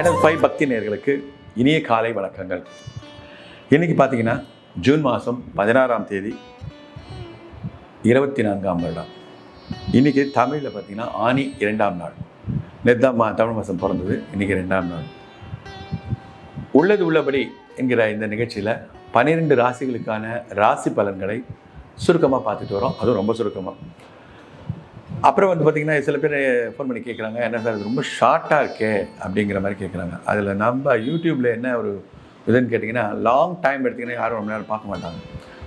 Channel five பக்தி நேர்களுக்கு இனிய காலை வணக்கங்கள். இன்னைக்கு பார்த்தீங்கன்னா ஜூன் மாதம் பதினாறாம் தேதி இருபத்தி நான்காம் வருடம். இன்னைக்கு தமிழில் பார்த்தீங்கன்னா ஆனி இரண்டாம் நாள். நேற்று மா தமிழ் மாதம் பிறந்தது இன்னைக்கு ரெண்டாம் நாள். உள்ளது உள்ளபடி என்கிற இந்த நிகழ்ச்சியில் பன்னிரெண்டு ராசிகளுக்கான ராசி பலன்களை சுருக்கமாக பார்த்துட்டு வரோம். அதுவும் ரொம்ப சுருக்கமாக அப்புறம் வந்து பார்த்திங்கன்னா சில பேர் ஃபோன் பண்ணி கேட்குறாங்க என்ன சார் அது ரொம்ப ஷார்ட்டாக இருக்கே அப்படிங்கிற மாதிரி கேட்குறாங்க அதில் நம்ம யூடியூப்பில் என்ன ஒரு இதுன்னு கேட்டிங்கன்னா லாங் டைம் எடுத்திங்கன்னா யாரும் ரொம்ப நேரம் பார்க்க மாட்டாங்க.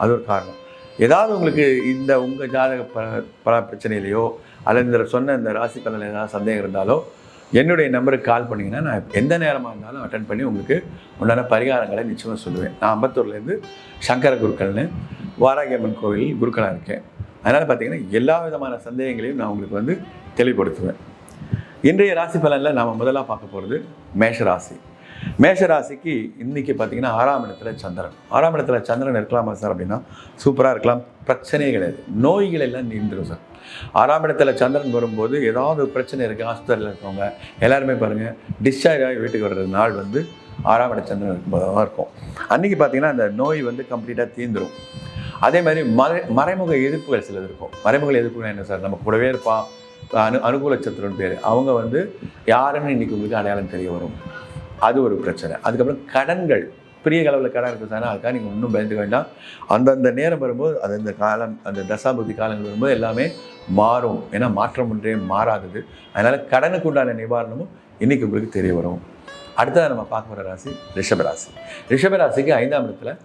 அது ஒரு காரணம். ஏதாவது உங்களுக்கு இந்த உங்கள் ஜாதக ப பல பிரச்சனையிலையோ அல்லது இந்த சொன்ன இந்த ராசி பலனில் ஏதாவது சந்தேகம் இருந்தாலோ என்னுடைய நம்பருக்கு கால் பண்ணிங்கன்னா நான் எந்த நேரமாக இருந்தாலும் அட்டன் பண்ணி உங்களுக்கு உண்டான பரிகாரங்களை நிச்சயமாக சொல்லுவேன். நான் அம்பத்தூர்லேருந்து சங்கர குருக்கள்னு வாராகியம்மன் கோவில் குருக்களாக இருக்கேன். அதனால் பார்த்தீங்கன்னா எல்லா விதமான சந்தேகங்களையும் நான் உங்களுக்கு வந்து தெளிவுபடுத்துவேன். இன்றைய ராசி பலனில் நாம் முதலாக பார்க்க போகிறது மேஷராசி மேஷராசிக்கு இன்றைக்கி பார்த்தீங்கன்னா ஆறாம் இடத்துல சந்திரன். ஆறாம் இடத்துல சந்திரன் இருக்கலாமா சார் அப்படின்னா சூப்பராக இருக்கலாம். பிரச்சனையே கிடையாது. நோய்கள் எல்லாம் நீந்துடும் சார். ஆறாம் இடத்துல சந்திரன் வரும்போது ஏதாவது ஒரு பிரச்சனை இருக்குது ஹாஸ்பிட்டலில் இருக்கவங்க எல்லாருமே பாருங்கள் டிஸ்சார்ஜ் ஆகி வீட்டுக்கு வர்ற நாள் வந்து ஆறாம் இட சந்திரன் இருக்கும்போது தான் இருக்கும். அன்றைக்கி பார்த்தீங்கன்னா அந்த நோய் வந்து கம்ப்ளீட்டாக தீந்துரும். அதே மாதிரி மறை மறைமுக எதிர்ப்புகள் சிலது இருக்கும். மறைமுக எதிர்ப்புகள் என்ன சார்? நம்ம கூடவே இருப்பான் அனு அனுகூல சத்துருன்னு பேர். அவங்க வந்து யாருன்னு இன்னைக்கு உங்களுக்கு அடையாளம் தெரிய வரும். அது ஒரு பிரச்சனை. அதுக்கப்புறம் கடன்கள். பெரிய அளவில் கடன் இருக்குது சார். அதுக்காக நீங்கள் ஒன்றும் பயந்துக்க வேண்டாம். அந்தந்த நேரம் வரும்போது அந்தந்த காலம் அந்த தசாபதி காலங்கள் வரும்போது எல்லாமே மாறும். ஏன்னா மாற்றம் ஒன்றே மாறாதது. அதனால் கடனுக்கு உண்டான நிவாரணமும் இன்றைக்கி உங்களுக்கு தெரிய வரும். அடுத்தது நம்ம பார்க்க போகிற ராசி ரிஷபராசி ரிஷபராசிக்கு ஐந்தாம் இடத்துல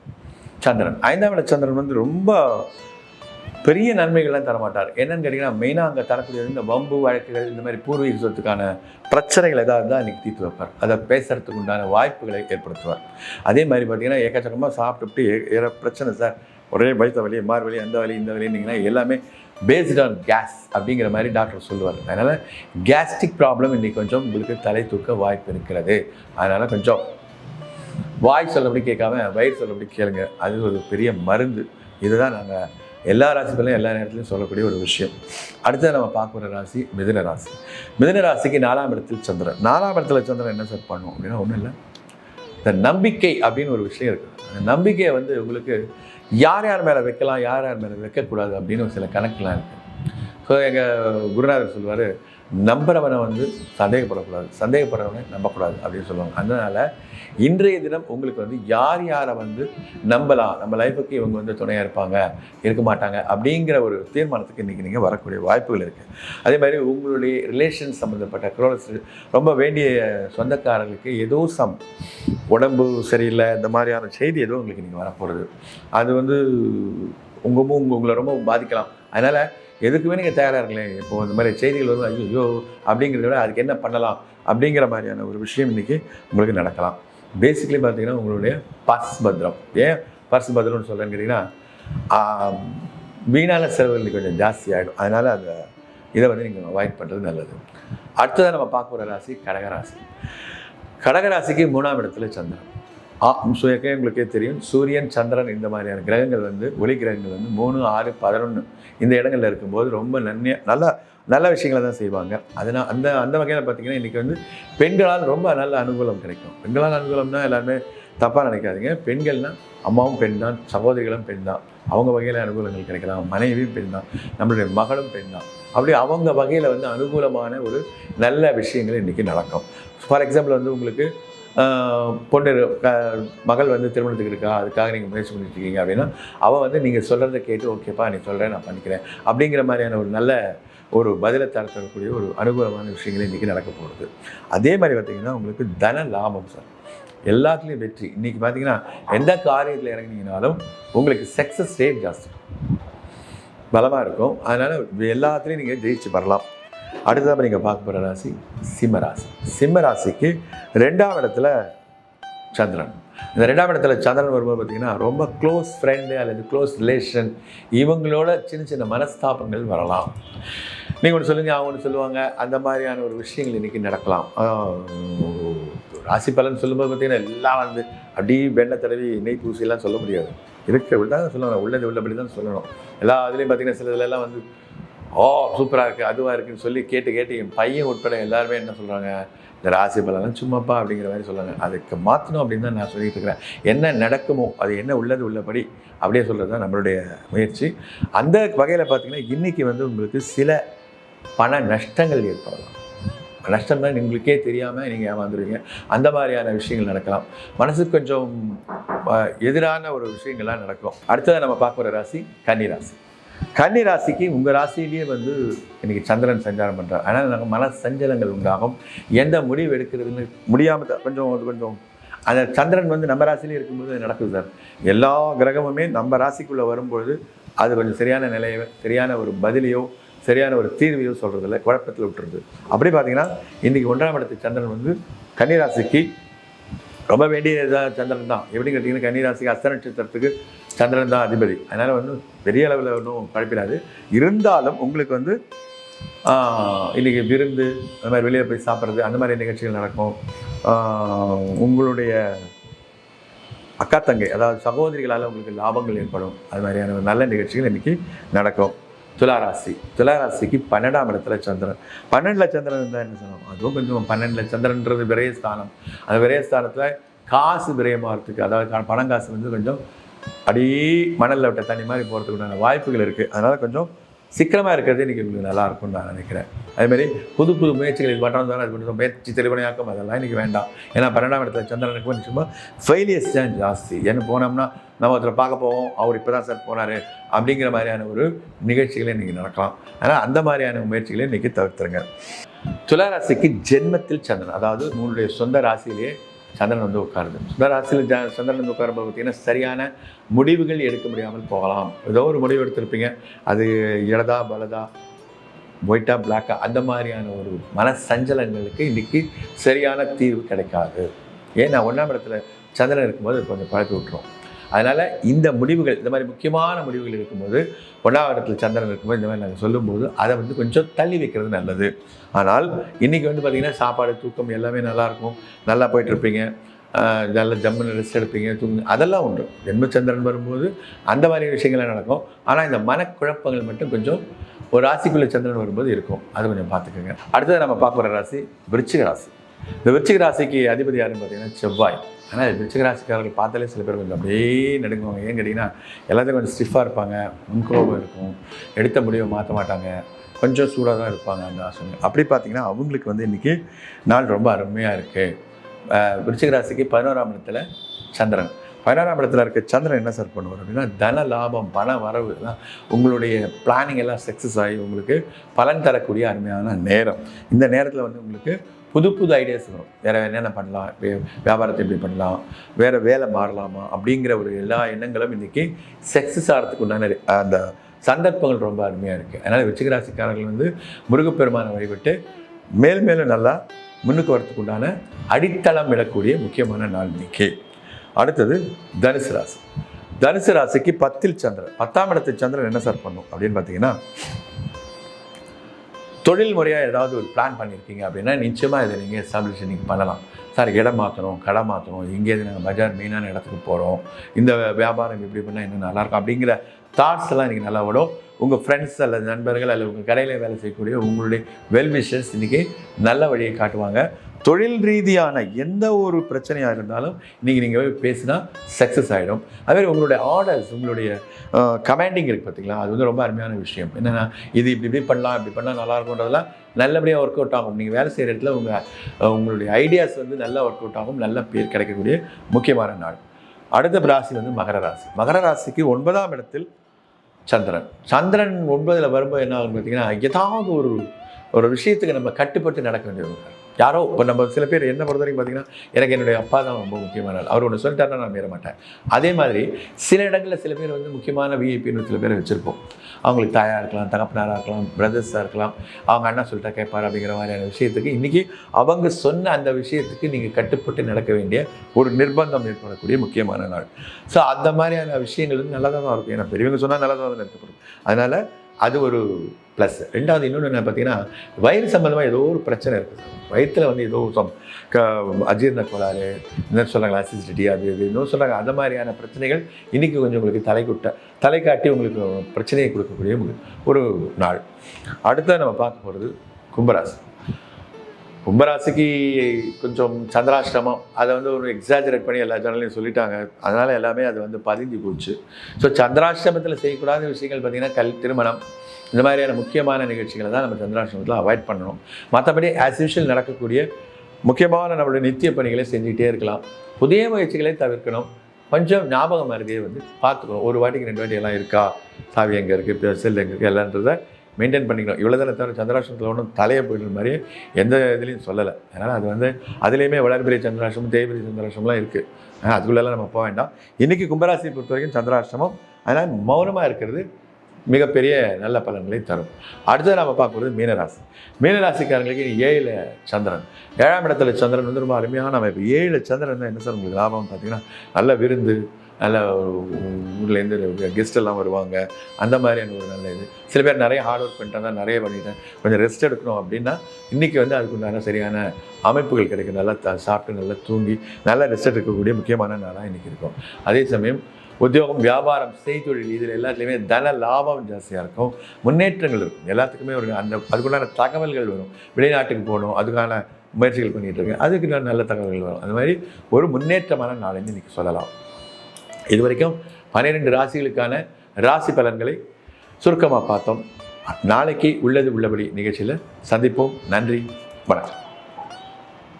சந்திரன். ஐந்தாம் இட சந்திரன் வந்து ரொம்ப பெரிய நன்மைகள்லாம் தரமாட்டார். என்னன்னு கேட்டிங்கன்னா மெயினாக அங்கே தரக்கூடியது இந்த வம்பு வழக்குகள் இந்த மாதிரி பூர்வீக சொத்துக்கான பிரச்சனைகள் ஏதாவது இருந்தால் அன்றைக்கி தீர்த்து வைப்பார். அதை பேசுகிறதுக்கு உண்டான வாய்ப்புகளை ஏற்படுத்துவார். அதே மாதிரி பார்த்தீங்கன்னா ஏக்கச்சக்கமாக சாப்பிட்டுட்டு ஏற பிரச்சனை சார். ஒரே வயிற்று வழி மார் வலி அந்த வலி இந்த வழின்னிங்கன்னா எல்லாமே பேஸ்ட் ஆன் கேஸ் அப்படிங்கிற மாதிரி டாக்டர் சொல்லுவார். அதனால் கேஸ்ட்ரிக் ப்ராப்ளம் இன்றைக்கி கொஞ்சம் உங்களுக்கு தலை தூக்க வாய்ப்பு இருக்கிறது. அதனால் கொஞ்சம் வாய் சொல்லபடி கேட்காம வயிறு சொல்லபடி கேளுங்க. அது ஒரு பெரிய மருந்து. இதுதான் நாங்கள் எல்லா ராசிகளையும் எல்லா நேரத்துலையும் சொல்லக்கூடிய ஒரு விஷயம். அடுத்தது நம்ம பார்க்க போகிற ராசி மிதுன ராசி. மிதுன ராசிக்கு நாலாம் இடத்தில் சந்திரன். நாலாம் இடத்துல சந்திரன் என்ன சார் பண்ணும் அப்படின்னா ஒன்றும் இல்லை. இந்த நம்பிக்கை அப்படின்னு ஒரு விஷயம் இருக்குது அந்த நம்பிக்கையை வந்து உங்களுக்கு யார் யார் மேலே வைக்கலாம் யார் யார் மேலே வைக்கக்கூடாது அப்படின்னு ஒரு சில கணக்கெலாம் இருக்குது ஸோ எங்கள் குருநாதர் சொல்லுவார் நம்புறவனை வந்து சந்தேகப்படக்கூடாது. சந்தேகப்படுறவனை நம்பக்கூடாது அப்படின்னு சொல்லுவாங்க. அதனால் இன்றைய தினம் உங்களுக்கு வந்து யார் யாரை வந்து நம்பலாம்? நம்ம லைஃபுக்கு இவங்க வந்து துணையாக இருப்பாங்க இருக்க மாட்டாங்க அப்படிங்கிற ஒரு தீர்மானத்துக்கு இன்றைக்கி நீங்கள் வரக்கூடிய வாய்ப்புகள் இருக்குது அதே மாதிரி உங்களுடைய ரிலேஷன் சம்மந்தப்பட்ட க்ளோஸ் ரொம்ப வேண்டிய சொந்தக்காரர்களுக்கு ஏதோ சம் உடம்பு சரியில்லை இந்த மாதிரியான செய்தி எதுவும் உங்களுக்கு நீங்கள் வரப்போகிறது அது வந்து உங்கள் உங்களை ரொம்ப பாதிக்கலாம். அதனால் எதுக்குமே நீங்கள் தயாராக இருங்களேன் இப்போ இந்த மாதிரி செய்திகள் வந்து ஐயோ அப்படிங்கிறத விட அதுக்கு என்ன பண்ணலாம்? அப்படிங்கிற மாதிரியான ஒரு விஷயம் இன்றைக்கி உங்களுக்கு நடக்கலாம். பேசிக்கலி பார்த்தீங்கன்னா உங்களுடைய பர்ஸ் பத்திரம். ஏன் பர்ஸ் பத்திரம்னு சொல்கிறேன்னு கேட்டிங்கன்னா வீணான செலவுகள் கொஞ்சம் ஜாஸ்தி ஆகிடும் அதனால் அந்த இதை வந்து நீங்கள் அவாய்ட் பண்ணுறது நல்லது. அடுத்ததாக நம்ம பார்க்க போகிற ராசி கடகராசி. கடகராசிக்கு மூணாம் இடத்துல சந்திரன். ஆ சுயக்கே உங்களுக்கே தெரியும். சூரியன் சந்திரன் இந்த மாதிரியான கிரகங்கள் வந்து ஒளி கிரகங்கள் வந்து மூணு ஆறு பதினொன்று இந்த இடங்களில் இருக்கும்போது ரொம்ப நன்மையாக நல்லா நல்ல விஷயங்களை தான் செய்வாங்க. அதனால் அந்த அந்த வகையில் பார்த்தீங்கன்னா இன்றைக்கி வந்து பெண்களால் ரொம்ப நல்ல அனுகூலம் கிடைக்கும். பெண்களால் அனுகூலம்னா எல்லாருமே தப்பாக நினைக்காதீங்க. பெண்கள்னா அம்மாவும் பெண் தான் சகோதரிகளும் பெண் தான். அவங்க வகையில் அனுகூலங்கள் கிடைக்கலாம். மனைவியும் பெண் தான். நம்மளுடைய மகளும் பெண் தான். அப்படி அவங்க வகையில் வந்து அனுகூலமான ஒரு நல்ல விஷயங்கள் இன்றைக்கி நடக்கும். ஃபார் எக்ஸாம்பிள் வந்து உங்களுக்கு பொண்ணு க- மகள் வந்து திருமணத்துக்கு இருக்கா? அதுக்காக நீங்கள் முயற்சி பண்ணிட்டு இருக்கீங்க அப்படின்னா அவள் வந்து நீங்கள் சொல்கிறத கேட்டு ஓகேப்பா நீ சொல்கிறேன் நான் பண்ணிக்கிறேன். அப்படிங்கிற மாதிரியான ஒரு நல்ல ஒரு பதிலை தரக்கூடிய ஒரு அனுகூலமான விஷயங்கள் இன்றைக்கி நடக்க போகிறது அதே மாதிரி பார்த்திங்கன்னா உங்களுக்கு தன லாபம் சார். எல்லாத்துலேயும் வெற்றி. இன்றைக்கி பார்த்தீங்கன்னா எந்த காரியத்தில் இறங்கினீங்கனாலும் உங்களுக்கு சக்ஸஸ் ரேட் ஜாஸ்தி. பலமாக இருக்கும். அதனால் எல்லாத்துலேயும் நீங்கள் ஜெயிச்சு வரலாம். அடுத்ததாக நீங்கள் பார்க்க போகிற ராசி சிம்ம ராசி. சிம்ம ராசிக்கு ரெண்டாம் இடத்துல சந்திரன். இந்த ரெண்டாம் இடத்துல சந்திரன் வரும்போது பார்த்தீங்கன்னா ரொம்ப க்ளோஸ் ஃப்ரெண்டு அல்லது க்ளோஸ் ரிலேஷன் இவங்களோட சின்ன சின்ன மனஸ்தாபங்கள் வரலாம். நீங்கள் ஒன்று சொல்லுங்கள் அவங்க ஒன்று சொல்லுவாங்க அந்த மாதிரியான ஒரு விஷயங்கள் இன்றைக்கி நடக்கலாம். ராசி பலன் சொல்லும்போது பார்த்திங்கன்னா எல்லாம் வந்து அப்படியே வெண்ணை தடவி நெய் பூசிலாம் சொல்ல முடியாது. இருக்கிற தான் சொல்லணும் உள்ளது உள்ளபடி தான் சொல்லணும். எல்லா இதுலேயும் பார்த்திங்கன்னா சில இதுலலாம் வந்து ஓ சூப்பராக இருக்குது அதுவாக இருக்குன்னு சொல்லி கேட்டு கேட்டு என் பையன் உட்பட எல்லாருமே என்ன சொல்கிறாங்க இந்த ராசி பலன்லாம் சும்மாப்பா அப்படிங்கிற மாதிரி சொல்லுவாங்க அதுக்கு மாற்றணும் அப்படின்னு தான் நான் சொல்லிட்டு இருக்கிறேன். என்ன நடக்குமோ அது என்ன உள்ளது உள்ளபடி அப்படியே சொல்கிறது தான் நம்மளுடைய முயற்சி. அந்த வகையில் பார்த்தீங்கன்னா இன்றைக்கி வந்து உங்களுக்கு சில பண நஷ்டங்கள் ஏற்படலாம். நஷ்டம் தான் உங்களுக்கே தெரியாமல் நீங்கள் ஏமாந்துருவீங்க. அந்த மாதிரியான விஷயங்கள் நடக்கலாம். மனசுக்கு கொஞ்சம் எதிரான ஒரு விஷயங்கள்லாம் நடக்கும். அடுத்ததாக நம்ம பார்க்குற ராசி கன்னி ராசி. கன்னி ராசிக்கு உங்கள் ராசியிலேயே வந்து இன்றைக்கி சந்திரன் சஞ்சாரம் பண்ணுறார் ஆனால் நாங்கள் மன சஞ்சலங்கள் உண்டாகும். எந்த முடிவு எடுக்கிறதுன்னு முடியாமல் கொஞ்சம் அது கொஞ்சம் அந்த சந்திரன் வந்து நம்ம ராசியிலே இருக்கும்போது அது நடக்குது சார். எல்லா கிரகமுமே நம்ம ராசிக்குள்ளே வரும்பொழுது அது கொஞ்சம் சரியான நிலையோ சரியான ஒரு பதிலையோ சரியான ஒரு தீர்வையோ சொல்கிறதில்ல குழப்பத்தில் விட்டுருது. அப்படி பார்த்தீங்கன்னா இன்றைக்கி ஒன்றாம் இடத்து சந்திரன் வந்து கன்னிராசிக்கு ரொம்ப வேண்டிய சந்திரன் தான். எப்படி கேட்டிங்கன்னா கன்னிராசிக்கு அஸ்த நட்சத்திரத்துக்கு சந்திரன் தான் அதிபதி. அதனால் ஒன்றும் பெரிய அளவில் ஒன்றும் கழப்பிடாது இருந்தாலும் உங்களுக்கு வந்து இன்றைக்கி விருந்து அந்த மாதிரி வெளியே போய் சாப்பிட்றது அந்த மாதிரி நிகழ்ச்சிகள் நடக்கும். உங்களுடைய அக்கா தங்கை அதாவது சகோதரிகளால் உங்களுக்கு லாபங்கள் ஏற்படும். அது மாதிரியான நல்ல நிகழ்ச்சிகள் இன்றைக்கி நடக்கும். துளாராசி. துளாராசிக்கு பன்னெண்டாம் இடத்துல சந்திரன். பன்னெண்டில் சந்திரன் இருந்தால் என்ன சொல்லணும் அதுவும் கொஞ்சம் பன்னெண்டில் சந்திரன்றது விரயஸ்தானம் அந்த விரயஸ்தானத்தில் காசு விரயமாகிறதுக்கு அதாவது பணம் காசு வந்து கொஞ்சம் அப்படியே மணலில் விட்ட தண்ணி மாதிரி போகிறதுக்குண்டான வாய்ப்புகள் இருக்குது அதனால் கொஞ்சம் சிக்கனமாக இருக்கிறது இன்றைக்கி உங்களுக்கு நல்லா இருக்கும்னு நான் நினைக்கிறேன். அதேமாதிரி புது புது முயற்சிகள் இது பண்ணுறது தானே அது பண்ணுறோம் முயற்சி தெளிவனையாக்கம் அதெல்லாம் இன்றைக்கி வேண்டாம். ஏன்னா பன்னெண்டாம் இடத்துல சந்திரனுக்கு வந்து சும்மா ஃபெயிலியர்ஸ் தான் ஜாஸ்தி. ஏன்னு போனோம்னா நம்ம ஒருத்தரை பார்க்க போவோம் அவர் இப்போ தான் சார் போனார் அப்படிங்கிற மாதிரியான ஒரு நிகழ்ச்சிகளை இன்றைக்கி நடக்கலாம். ஆனால் அந்த மாதிரியான முயற்சிகளை இன்றைக்கி தவிர்த்துருங்க. துளாராசிக்கு ஜென்மத்தில் சந்திரன் அதாவது உங்களுடைய சொந்த ராசியிலேயே சந்திரன் வந்து உட்காருது. சுதராசியில் ஜ சந்திரன் வந்து உட்காரும்போது பார்த்தீங்கன்னா சரியான முடிவுகள் எடுக்க முடியாமல் போகலாம். ஏதோ ஒரு முடிவு எடுத்திருப்பீங்க. அது இடதா பலதா ஒயிட்டா பிளாக்கா அந்த மாதிரியான ஒரு மன சஞ்சலங்களுக்கு இன்றைக்கி சரியான தீர்வு கிடைக்காது. ஏன்னா ஒன்றாம் இடத்துல சந்திரன் இருக்கும்போது கொஞ்சம் பழப்பி விட்டுரும். அதனால் இந்த முடிவுகள் இந்த மாதிரி முக்கியமான முடிவுகள் இருக்கும்போது ஒன்றாம் இடத்துல சந்திரன் இருக்கும்போது இந்த மாதிரி நாங்கள் சொல்லும்போது அதை வந்து கொஞ்சம் தள்ளி வைக்கிறது நல்லது. ஆனால் இன்றைக்கி வந்து பார்த்திங்கன்னா சாப்பாடு தூக்கம் எல்லாமே நல்லாயிருக்கும். நல்லா போயிட்டுருப்பீங்க. நல்ல ஜம்முன்னு ரெஸ்ட் எடுப்பீங்க தூங்கு அதெல்லாம் உண்டு. ஜென்மச்சந்திரன் வரும்போது அந்த மாதிரி விஷயங்கள்லாம் நடக்கும். ஆனால் இந்த மனக்குழப்பங்கள் மட்டும் கொஞ்சம் ஒரு ராசிக்குள்ளே சந்திரன் வரும்போது இருக்கும். அது கொஞ்சம் பார்த்துக்கோங்க. அடுத்தது நம்ம பார்க்குற ராசி விருச்சிக ராசி. இந்த விருச்சிக ராசிக்கு அதிபதி யாருன்னு பார்த்தீங்கன்னா செவ்வாய். ஆனால் விருச்சிக ராசிக்காரர்கள் பார்த்தாலே சில பேர் கொஞ்சம் அப்படியே நடுங்குவாங்க. ஏன் கேட்டிங்கன்னா எல்லாத்தையும் கொஞ்சம் ஸ்டிஃபாக இருப்பாங்க முன்கோபம் இருக்கும் எடுத்த முடிவை மாற்ற மாட்டாங்க கொஞ்சம் சூடாக தான் இருப்பாங்க அந்த ஆசனம் அப்படி பார்த்தீங்கன்னா அவங்களுக்கு வந்து இன்றைக்கி நாள் ரொம்ப அருமையாக இருக்குது விருச்சிக ராசிக்கு பதினோராம் இடத்துல சந்திரன். பதினாறாம் இடத்துல இருக்க சந்திரன் என்ன சார் பண்ணுவார் அப்படின்னா தன லாபம் பண வரவு எல்லாம் உங்களுடைய பிளானிங் எல்லாம் சக்ஸஸ் ஆகி உங்களுக்கு பலன் தரக்கூடிய அருமையான நேரம். இந்த நேரத்தில் வந்து உங்களுக்கு புது புது ஐடியாஸ் வரும். வேறு என்னென்ன பண்ணலாம்? வியாபாரத்தை எப்படி பண்ணலாம்? வேறு வேலை மாறலாமா? அப்படிங்கிற ஒரு எல்லா எண்ணங்களும் இன்றைக்கி சக்ஸஸ் ஆகிறதுக்கு உண்டான அந்த சந்தர்ப்பங்கள் ரொம்ப அருமையாக இருக்குது அதனால் விச்சிகராசிக்காரர்கள் வந்து முருகப்பெருமானை வழிபட்டு மேல் மேலும் நல்லா முன்னுக்கு வரத்துக்கு உண்டான அடித்தளம் விடக்கூடிய முக்கியமான நாள் இன்னைக்கு. அடுத்தது தனுசு ராசி. தனுசு ராசிக்கு பத்தில் சந்திரன். பத்தாம் இடத்து சந்திரன் என்ன சார் பண்ணும்? அப்படின்னு பார்த்தீங்கன்னா தொழில் முறையாக ஏதாவது ஒரு பிளான் பண்ணியிருக்கீங்க அப்படின்னா நிச்சயமாக இதை நீங்கள் எஸ்டாப்ளிஷ் நீங்கள் பண்ணலாம். சார் இடம் மாற்றணும் கடை மாற்றணும் எங்கேயாவது நாங்கள் பஜார் மெயினான இடத்துக்கு போகிறோம் இந்த வியாபாரம் இப்படி பண்ணால் இன்னும் நல்லாயிருக்கும் அப்படிங்கிற தாட்ஸ் எல்லாம் இன்றைக்கி நல்லா விடும் உங்கள் ஃப்ரெண்ட்ஸ் அல்லது நண்பர்கள் அல்லது உங்கள் கடையில் வேலை செய்யக்கூடிய உங்களுடைய வெல்விஷர்ஸ் இன்றைக்கி நல்ல வழியை காட்டுவாங்க. தொழில் ரீதியான எந்த ஒரு பிரச்சனையாக இருந்தாலும் நீங்கள் நீங்கள் போய் பேசினா சக்ஸஸ் ஆகிடும் அதுமாதிரி உங்களுடைய ஆர்டர்ஸ் உங்களுடைய கமாண்டிங் இருக்குது பார்த்தீங்களா அது வந்து ரொம்ப அருமையான விஷயம். என்னென்னா இது இப்படி இப்படி பண்ணலாம் இப்படி பண்ணால் நல்லாயிருக்குன்றதெல்லாம் நல்லபடியாக ஒர்க் அவுட் ஆகும். நீங்கள் வேலை செய்கிற இடத்துல உங்கள் உங்களுடைய ஐடியாஸ் வந்து நல்லா ஒர்க் அவுட் ஆகும். நல்ல பேர் கிடைக்கக்கூடிய முக்கியமான நாள். அடுத்த ராசி வந்து மகர ராசி. மகர ராசிக்கு ஒன்பதாம் இடத்தில் சந்திரன். சந்திரன் ஒன்பதில் வரும்போது என்ன ஆகும் பார்த்தீங்கன்னா ஏதாவது ஒரு ஒரு விஷயத்துக்கு நம்ம கட்டுப்பட்டு நடக்க வேண்டியது யாரோ இப்போ நம்ம சில பேர் என்ன பொறுத்த வரைக்கும் பார்த்தீங்கன்னா எனக்கு என்னுடைய அப்பா தான் ரொம்ப முக்கியமான ஆள். அவர் ஒன்று சொல்லிட்டாருன்னா நான் மீற மாட்டேன். அதே மாதிரி சில இடங்களில் சில பேர் வந்து முக்கியமான விஐபின்னு சில பேரை வச்சுருப்போம். அவங்களுக்கு தாயாக இருக்கலாம் தகப்பனாராக இருக்கலாம் பிரதர்ஸாக இருக்கலாம். அவங்க அண்ணா சொல்லிட்டா கேட்பார் அப்படிங்கிற மாதிரியான விஷயத்துக்கு இன்றைக்கி அவங்க சொன்ன அந்த விஷயத்துக்கு நீங்கள் கட்டுப்பட்டு நடக்க வேண்டிய ஒரு நிர்பந்தம் ஏற்படக்கூடிய முக்கியமான நாள். ஸோ அந்த மாதிரியான விஷயங்கள் வந்து நல்லதாக தான் இருக்கும். ஏன்னா பெரியவங்க சொன்னால் நல்லதாக தான் இருக்கப்படும் அதனால் அது ஒரு ப்ளஸ் ரெண்டாவது இன்னொன்று என்ன பார்த்தீங்கன்னா வயிறு சம்மந்தமாக ஏதோ ஒரு பிரச்சனை இருக்குது வயிற்றில் வந்து ஏதோ சம் க அஜீர்ண கோளாறு என்ன சொல்கிறாங்க அசிசிட்டி அது இது இன்னும் சொல்கிறாங்க அந்த மாதிரியான பிரச்சனைகள் இன்றைக்கி கொஞ்சம் உங்களுக்கு தலை குட்ட தலை காட்டி உங்களுக்கு பிரச்சனையை கொடுக்கக்கூடிய ஒரு நாள். அடுத்த நம்ம பார்க்க போகிறது கும்பராசி. கும்பராசிக்கு கொஞ்சம் சந்திராஷ்டமம் அதை வந்து ஒரு எக்ஸாஜரேட் பண்ணி எல்லா சேனல்லையும் சொல்லிட்டாங்க. அதனால் எல்லாமே அது வந்து பதிஞ்சு போச்சு. ஸோ சந்திராஷ்டமத்தில் செய்யக்கூடாத விஷயங்கள் பார்த்திங்கன்னா கல் திருமணம் இந்த மாதிரியான முக்கியமான நிகழ்ச்சிகளை தான் நம்ம சந்திராஷ்டமத்தில் அவாய்ட் பண்ணணும். மற்றபடி ஆஸ் யூஷுவல் நடக்கக்கூடிய முக்கியமான நம்மளுடைய நித்திய பணிகளை செஞ்சுக்கிட்டே இருக்கலாம். புதிய முயற்சிகளை தவிர்க்கணும். கொஞ்சம் ஞாபகம் மருதியை வந்து பார்த்துக்கணும். ஒரு வாட்டிக்கு ரெண்டு வாட்டி எல்லாம் இருக்கா? சாவி எங்கே இருக்குது செல் எங்கே இருக்குது எல்லான்றதை மெயின்டைன் பண்ணிக்கணும். இவ்வளோ தானே தவிர சந்திராஷ்டமத்தில் ஒன்றும் தலையை போயிடுற மாதிரி எந்த இதுலேயும் சொல்லலை. அதனால் அது வந்து அதுலேயுமே வளர்பிரிய சந்திராஷ்டமம் தேய்பிரிய சந்திராஷ்டமம்லாம் இருக்குது ஆனால் அதுக்குள்ளெல்லாம் நம்ம போக வேண்டாம். இன்றைக்கி கும்பராசியை பொறுத்த வரைக்கும் சந்திராஷ்டமம் அதனால் மௌனமாக இருக்கிறது மிகப்பெரிய நல்ல பலன்களை தரும். அடுத்தது நம்ம பார்க்குறது மீனராசி. மீனராசிக்காரங்களுக்கு ஏழில் சந்திரன். ஏழாம் இடத்துல சந்திரன் வந்து ரொம்ப அருமையான அமைப்பு. ஏழில் சந்திரன் தான் என்ன சார் உங்களுக்கு லாபம் பார்த்தீங்கன்னா நல்ல விருந்து நல்ல ஊர்லேருந்து கெஸ்ட் எல்லாம் வருவாங்க. அந்த மாதிரியான ஒரு நல்ல இது. சில பேர் நிறைய ஹார்ட் ஒர்க் பண்ணிட்டாங்க நிறைய பண்ணிட்டேன். கொஞ்சம் ரெஸ்ட் எடுக்கணும் அப்படின்னா இன்றைக்கி வந்து அதுக்குண்டான சரியான அமைப்புகள் கிடைக்கும். நல்லா த- சாப்பிட்டு நல்லா தூங்கி நல்லா ரெஸ்ட் எடுக்கக்கூடிய முக்கியமான நாளாக இன்றைக்கி இருக்கும். அதே சமயம் உத்தியோகம் வியாபாரம் செய்தொழில் இதில் எல்லாத்துலேயுமே தன லாபம் ஜாஸ்தியாக இருக்கும். முன்னேற்றங்கள் இருக்கும். எல்லாத்துக்குமே ஒரு அந்த அதுக்குண்டான தகவல்கள் வரும். வெளிநாட்டுக்கு போகணும் அதுக்கான முயற்சிகள் பண்ணிகிட்டு இருக்கேன். அதுக்கு நல்ல தகவல்கள் வரும். அது மாதிரி ஒரு முன்னேற்றமான நாளைன்னு இன்றைக்கி சொல்லலாம். இது வரைக்கும் பன்னிரெண்டு ராசிகளுக்கான ராசி பலன்களை சுருக்கமாக பார்த்தோம். நாளைக்கு உள்ளது உள்ளபடி நிகழ்ச்சியில் சந்திப்போம். நன்றி. வணக்கம்.